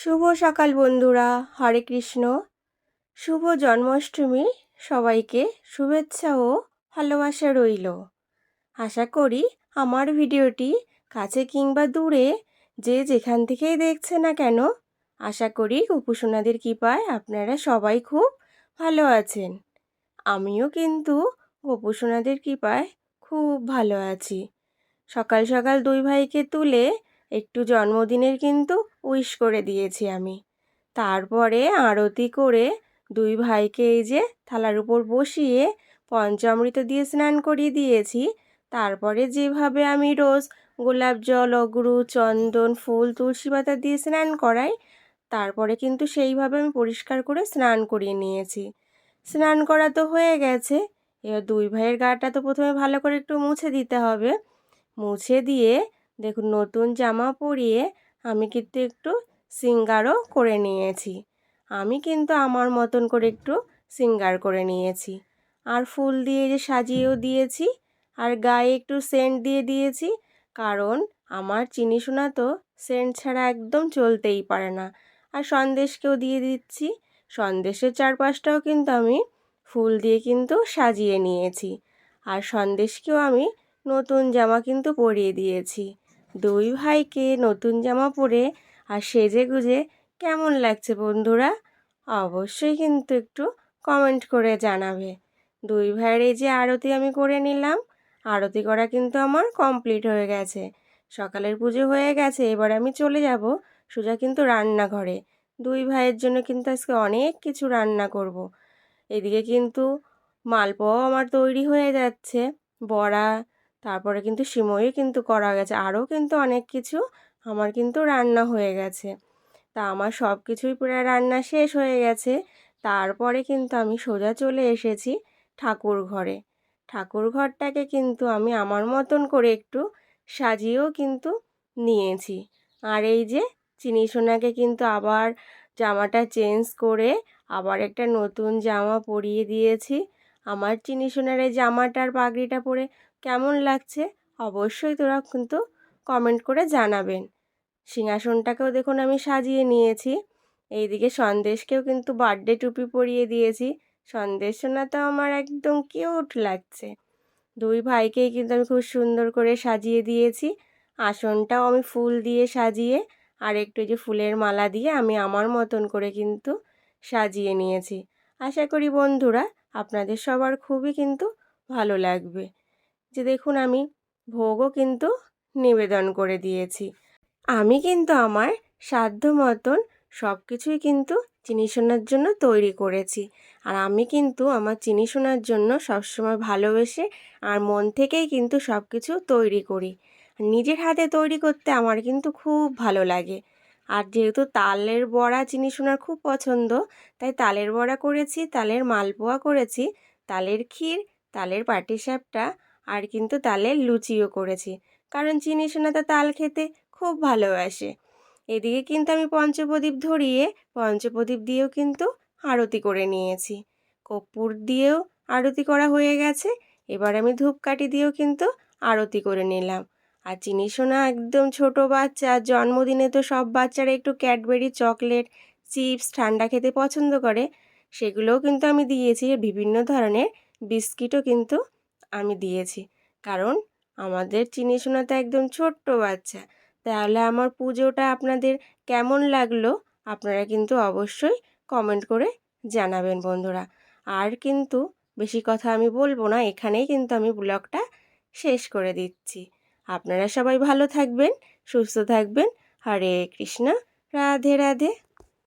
শুভ সকাল বন্ধুরা, হরে কৃষ্ণ। শুভ জন্মাষ্টমী, সবাইকে শুভেচ্ছা ও ভালোবাসা রইল। আশা করি আমার ভিডিওটি কাছে কিংবা দূরে যে যেখান থেকেই দেখছে না কেন, আশা করি উপাসনাদের কৃপায় আপনারা সবাই খুব ভালো আছেন। আমিও কিন্তু গোপুসোনাদের কৃপায় খুব ভালো আছি। সকাল সকাল দুই ভাইকে তুলে একটু জন্মদিনের কিন্তু উইশ করে দিয়েছি আমি। তারপরে আরতি করে দুই ভাইকে এই যে থালার উপর বসিয়ে পঞ্চামৃত দিয়ে স্নান করিয়ে দিয়েছি। তারপরে যেভাবে আমি রোজ গোলাপ জল, অগরু, চন্দন, ফুল, তুলসী পাতা দিয়ে স্নান করাই, তারপরে কিন্তু সেইভাবে আমি পরিষ্কার করে স্নান করিয়ে নিয়েছি। স্নান করা তো হয়ে গেছে, এবার দুই ভাইয়ের গাটা তো প্রথমে ভালো করে একটু মুছে দিতে হবে। মুছে দিয়ে দেখুন নতুন জামা পরিয়ে আমি কিন্তু একটু সিঙ্গারও করে নিয়েছি। আমি কিন্তু আমার মতন করে একটু সিঙ্গার করে নিয়েছি। আর ফুল দিয়ে যে সাজিয়েও দিয়েছি, আর গায়ে একটু সেন্ট দিয়ে দিয়েছি, কারণ আমার চিনি সোনা তো সেন্ট ছাড়া একদম চলতেই পারে না। আর সন্দেশকেও দিয়ে দিচ্ছি। সন্দেশের চারপাশটাও কিন্তু আমি ফুল দিয়ে কিন্তু সাজিয়ে নিয়েছি। আর সন্দেশকেও আমি নতুন জামা কিন্তু পরিয়ে দিয়েছি। দুই ভাইকে নতুন জামা পরে আর সেজে গুজে কেমন লাগছে বন্ধুরা? অবশ্যই কিন্তু একটু কমেন্ট করে জানাবে। দুই ভাইয়ের এই যে আরতি আমি করে নিলাম, আরতি করা কিন্তু আমার কমপ্লিট হয়ে গেছে। সকালের পুজো হয়ে গেছে, এবার আমি চলে যাব সোজা কিন্তু রান্নাঘরে। দুই ভাইয়ের জন্য কিন্তু আজকে অনেক কিছু রান্না করব। এদিকে কিন্তু মালপোয়াও আমার তৈরি হয়ে যাচ্ছে, বড়া তারপরে কিন্তু সিমইও কিন্তু করা গেছে। আরও কিন্তু অনেক কিছু আমার কিন্তু রান্না হয়ে গেছে। তা আমার সব কিছুই প্রায় রান্না শেষ হয়ে গেছে। তারপরে কিন্তু আমি সোজা চলে এসেছি ঠাকুর ঘরে। ঠাকুর ঘরটাকে কিন্তু আমি আমার মতন করে একটু সাজিয়েও কিন্তু নিয়েছি। আর এই যে চিনি সোনাকে কিন্তু আবার জামাটা চেঞ্জ করে আবার একটা নতুন জামা পরিয়ে দিয়েছি। আমার চিনি সোনার এই জামাটার পাগড়িটা পরে কেমন লাগছে অবশ্যই তোরা কিন্তু কমেন্ট করে জানাবেন। সিংহাসনটাকেও দেখুন আমি সাজিয়ে নিয়েছি। এইদিকে সন্দেশকেও কিন্তু বার্থডে টুপি পরিয়ে দিয়েছি। সন্দেশ সোনা তো আমার একদম কিউট লাগছে। দুই ভাইকেই কিন্তু আমি খুব সুন্দর করে সাজিয়ে দিয়েছি। আসনটাও আমি ফুল দিয়ে সাজিয়ে আর একটু যে ফুলের মালা দিয়ে আমি আমার মতন করে কিন্তু সাজিয়ে নিয়েছি। আশা করি বন্ধুরা আপনাদের সবার খুবই কিন্তু ভালো লাগবে। যে দেখুন আমি ভোগও কিন্তু নিবেদন করে দিয়েছি। আমি কিন্তু আমার সাধ্য মতন সব কিছুই কিন্তু চিনি শোনার জন্য তৈরি করেছি। আর আমি কিন্তু আমার চিনি শোনার জন্য সবসময় ভালোবেসে আর মন থেকেই কিন্তু সব কিছু তৈরি করি। নিজের হাতে তৈরি করতে আমার কিন্তু খুব ভালো লাগে। আর যেহেতু তালের বড়া চিনি শোনার খুব পছন্দ, তাই তালের বড়া করেছি, তালের মালপোয়া করেছি, তালের ক্ষীর, তালের পাটিসাপটা আর কিন্তু তালের লুচিও করেছি। কারণ চিনি সোনা তো তাল খেতে খুব ভালোবাসে। এদিকে কিন্তু আমি পঞ্চপ্রদীপ ধরিয়ে, পঞ্চপ্রদীপ দিয়েও কিন্তু আরতি করে নিয়েছি। কর্পূর দিয়েও আরতি করা হয়ে গেছে। এবার আমি ধূপকাঠি দিয়েও কিন্তু আরতি করে নিলাম। আর চিনি সোনা একদম ছোট বাচ্চা, জন্মদিনে তো সব বাচ্চারা একটু ক্যাডবেরি, চকলেট, চিপস, ঠান্ডা খেতে পছন্দ করে। সেগুলোও কিন্তু আমি দিয়েছি। বিভিন্ন ধরনের বিস্কিটও কিন্তু আমি দিয়েছি। কারণ আমাদের চিনি সোনা তো একদম ছোট্ট বাচ্চা। তাহলে আমার পুজোটা আপনাদের কেমন লাগল? আপনারা কিন্তু অবশ্যই কমেন্ট করে জানাবেন বন্ধুরা। আর কিন্তু বেশি কথা আমি বলব না, এখানেই কিন্তু আমি ব্লগটা শেষ করে দিচ্ছি। আপনারা সবাই ভালো থাকবেন, সুস্থ থাকবেন। হরে কৃষ্ণ, রাধে রাধে।